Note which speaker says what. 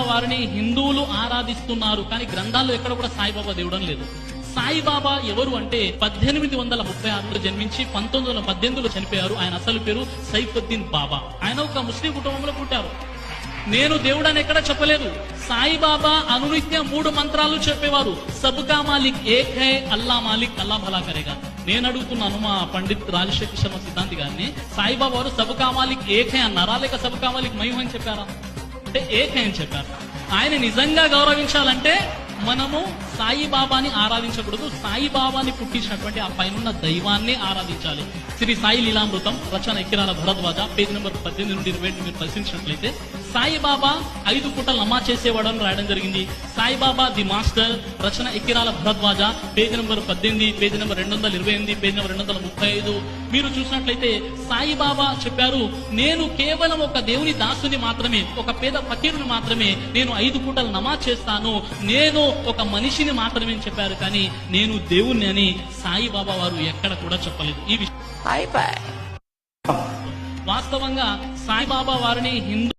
Speaker 1: వారిని హిందువులు ఆరాధిస్తున్నారు కానీ గ్రంథాల్లో ఎక్కడ కూడా సాయిబాబా దేవుడం లేదు. సాయిబాబా ఎవరు అంటే పద్దెనిమిది వందల ముప్పై ఆరులో జన్మించి పంతొమ్మిది వందల పద్దెనిమిదిలో చనిపోయారు. ఆయన అసలు పేరు సైఫుద్దీన్ బాబా. ఆయన ఒక ముస్లిం కుటుంబంలో పుట్టారు. నేను దేవుడని ఎక్కడ చెప్పలేదు. సాయిబాబా అనునిత్యం మూడు మంత్రాలు చెప్పేవారు. సబ్కా మాలిక్ ఏక్ హై అల్లా మాలిక్ అల్లా భలా కరేగా. నేను అడుగుతున్నాను మా పండిత్ రాజశేఖర్ శర్మ సిద్ధాంతి గారిని. సాయిబాబా వారు సబ్కా మాలిక్ ఏక్ హై అన్నారా? లేక సబ్కా మాలిక్ మహిమ అని చెప్పారా? అంటే ఏక్ చెప్పారు. ఆయన నిజంగా గౌరవించాలంటే మనము సాయిబాబాని ఆరాధించకూడదు. సాయిబాబాని పుట్టించినటువంటి ఆ పైన దైవాన్ని ఆరాధించాలి. శ్రీ సాయి లీలామృతం రచన ఎక్కిరాల భరద్వాజ పేజ్ నెంబర్ పద్దెనిమిది నుండి ఇరవై మీరు పరిశీలించినట్లయితే సాయిబాబా ఐదు పూటలు నమాజ్ చేసేవాడని రాయడం జరిగింది. సాయిబాబా ది మాస్టర్ రచన ఎక్కిరాల భరద్వాజ పేజ్ నెంబర్ పద్దెనిమిది పేజ్ నెంబర్ రెండు వందల ఇరవై ఎనిమిది పేజ్ నెంబర్ రెండు వందల ముప్పై ఐదు మీరు చూసినట్లయితే సాయిబాబా చెప్పారు నేను కేవలం ఒక దేవుని దాసుని మాత్రమే ఒక పేద ఫకీరుని మాత్రమే నేను ఐదు పూటలు నమాజ్ చేస్తాను నేను ఒక మనిషిని మాత్రమే అని చెప్పారు. కానీ నేను దేవుణ్ణి అని సాయిబాబా వారు ఎక్కడ కూడా చెప్పలేదు. ఈ విషయం వాస్తవంగా సాయిబాబా వారిని హిందూ